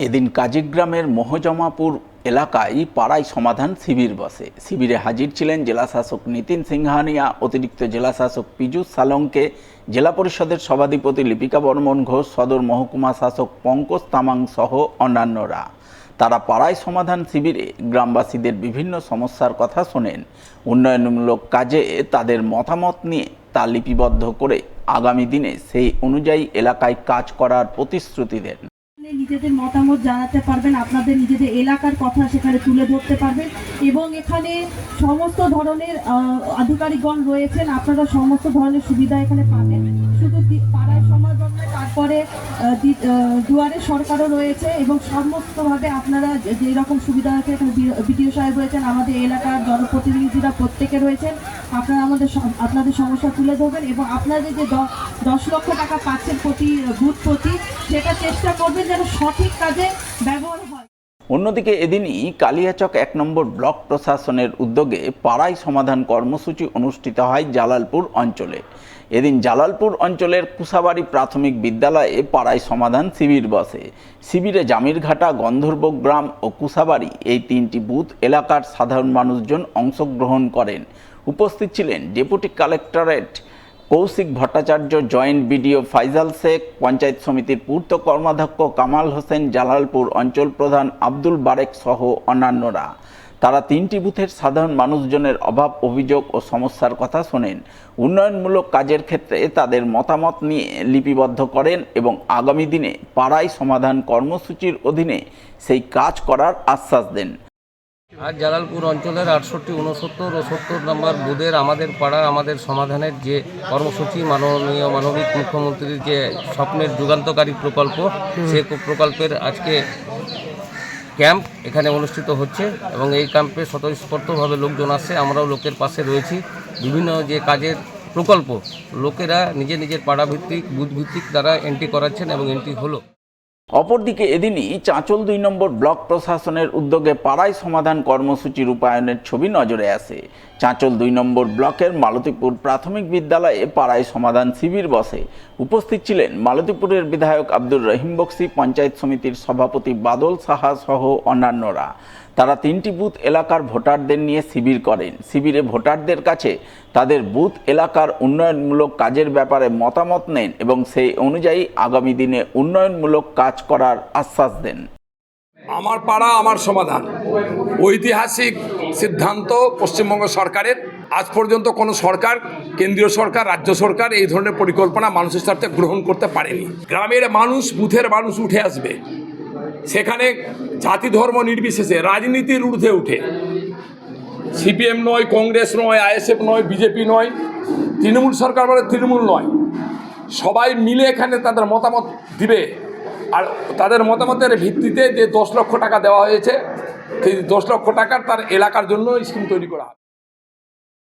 এদিন কাজীগ্রামের মহজমাপুর এলাকায় পাড়ায় সমাধান শিবির বসে। শিবিরে হাজির ছিলেন জেলাশাসক নিতিন সিংহানিয়া, অতিরিক্ত জেলাশাসক পীযূষ সালংকে, জেলা পরিষদের সভাধিপতি লিপিকা বর্মন ঘোষ, সদর মহকুমা শাসক পঙ্কজ তামাং সহ অন্যান্যরা। তারা পাড়ায় সমাধান শিবিরে গ্রামবাসীদের বিভিন্ন সমস্যার কথা শোনেন। উন্নয়নমূলক কাজে তাদের মতামত নিয়ে তা লিপিবদ্ধ করে আগামী দিনে সেই অনুযায়ী এলাকায় কাজ করার প্রতিশ্রুতি দেন। নিজেদের মতামত জানাতে পারবেন, আপনাদের নিজেদের এলাকার কথা সেখানে তুলে ধরতে পারবেন এবং এখানে সমস্ত ধরনের আধিকারিকগণ রয়েছেন, আপনারা সমস্ত ধরনের সুবিধা এখানে পাবেন। শুধু পাড়ায় সমাজ তারপরে দুয়ারে সরকারও রয়েছে এবং সমস্তভাবে আপনারা যেই রকম সুবিধা আছে, এখানে বিডিও সাহেব রয়েছেন, আমাদের এলাকার জনপ্রতিনিধিরা প্রত্যেকে রয়েছেন, আপনারা আমাদের আপনাদের সমস্যা তুলে ধরবেন এবং আপনাদের যে দশ লক্ষ টাকা পাচ্ছেন প্রতি বুথ প্রতি, সেটা চেষ্টা করবেন যেন সঠিক কাজে ব্যবহার হয়। অন্যদিকে এদিনই কালিয়াচক এক নম্বর ব্লক প্রশাসনের উদ্যোগে পাড়ায় সমাধান কর্মসূচি অনুষ্ঠিত হয় জালালপুর অঞ্চলে। এদিন জালালপুর অঞ্চলের কুসাবাড়ি প্রাথমিক বিদ্যালয়ে পাড়ায় সমাধান শিবির বসে। শিবিরে জামিরঘাটা, গন্ধর্ব গ্রাম ও কুসাবাড়ি এই তিনটি বুথ এলাকার সাধারণ মানুষজন অংশগ্রহণ করেন। উপস্থিত ছিলেন deputy collectorate Koushik Bhattacharya joint BDO Faizal Sheikh, panchayat সমিতির পূর্ত কর্মাধ্যক্ষ কামাল হোসেন, জালালপুর অঞ্চল প্রধান আব্দুল বারেক সহ অন্যান্যরা। তারা তিনটি বুথের সাধারণ মানুষজনের অভাব, অভিযোগ ও সমস্যার কথা শোনেন। উন্নয়নমূলক কাজের ক্ষেত্রে তাদের মতামত নিয়ে লিপিবদ্ধ করেন এবং আগামী দিনে পাড়ায় সমাধান কর্মসূচির অধীনে সেই কাজ করার আশ্বাস দেন। আজ জালালপুর অঞ্চলের আটষট্টি উনসত্তর ও সত্তর নম্বর বুধের আমাদের পাড়া আমাদের সমাধানের যে কর্মসূচি মাননীয় মানবিক মুখ্যমন্ত্রীর যে স্বপ্নের যুগান্তকারী প্রকল্প সে প্রকল্পের আজকে ক্যাম্প এখানে অনুষ্ঠিত হচ্ছে এবং এই ক্যাম্পে স্বতঃস্ফূর্তভাবে লোকজন আসছে আমরাও লোকের পাশে রয়েছি। বিভিন্ন যে কাজের প্রকল্প লোকেরা নিজে নিজের পাড়া ভিত্তিক বুথ ভিত্তিক দ্বারা এন্ট্রি করাচ্ছেন এবং এন্ট্রি হলো। অপরদিকে এদিনই চাঁচল দুই নম্বর ব্লক প্রশাসনের উদ্যোগে পাড়ায় সমাধান কর্মসূচি রূপায়ণের ছবি নজরে আসে। চাঁচল দুই নম্বর ব্লকের মালতীপুর প্রাথমিক বিদ্যালয়ে পাড়ায় সমাধান শিবির বসে। উপস্থিত ছিলেন মালতীপুরের বিধায়ক আব্দুর রহিম বক্সি, পঞ্চায়েত সমিতির সভাপতি বাদল সাহা সহ অন্যান্যরা। তারা তিনটি বুথ এলাকার ভোটারদের নিয়ে শিবির করেন। শিবিরে ভোটারদের কাছে তাদের বুথ এলাকার উন্নয়নমূলক কাজের ব্যাপারে মতামত নেন এবং সেই অনুযায়ী আগামী দিনে উন্নয়নমূলক কাজ করার আশ্বাস দেন। আমার পাড়া আমার সমাধান। ঐতিহাসিক সিদ্ধান্ত পশ্চিমবঙ্গ সরকারের। আজ পর্যন্ত কোনো সরকার, কেন্দ্রীয় সরকার, রাজ্য সরকার এই ধরনের পরিকল্পনা মানুষের স্বার্থে গ্রহণ করতে পারেনি। গ্রামের মানুষ, বুথের মানুষ উঠে আসবে। সেখানে জাতি ধর্ম নির্বিশেষে রাজনীতির ঊর্ধ্বে উঠে। সিপিএম নয়, কংগ্রেস নয়, আইএসএফ নয়, বিজেপি নয়, তৃণমূল সরকার বলে তৃণমূল নয়। সবাই মিলে এখানে তাদের মতামত দিবে। আর তাদের মতামতের ভিত্তিতে যে দশ লক্ষ টাকা দেওয়া হয়েছে, সেই দশ লক্ষ টাকার তার এলাকার জন্য স্কিম তৈরি করা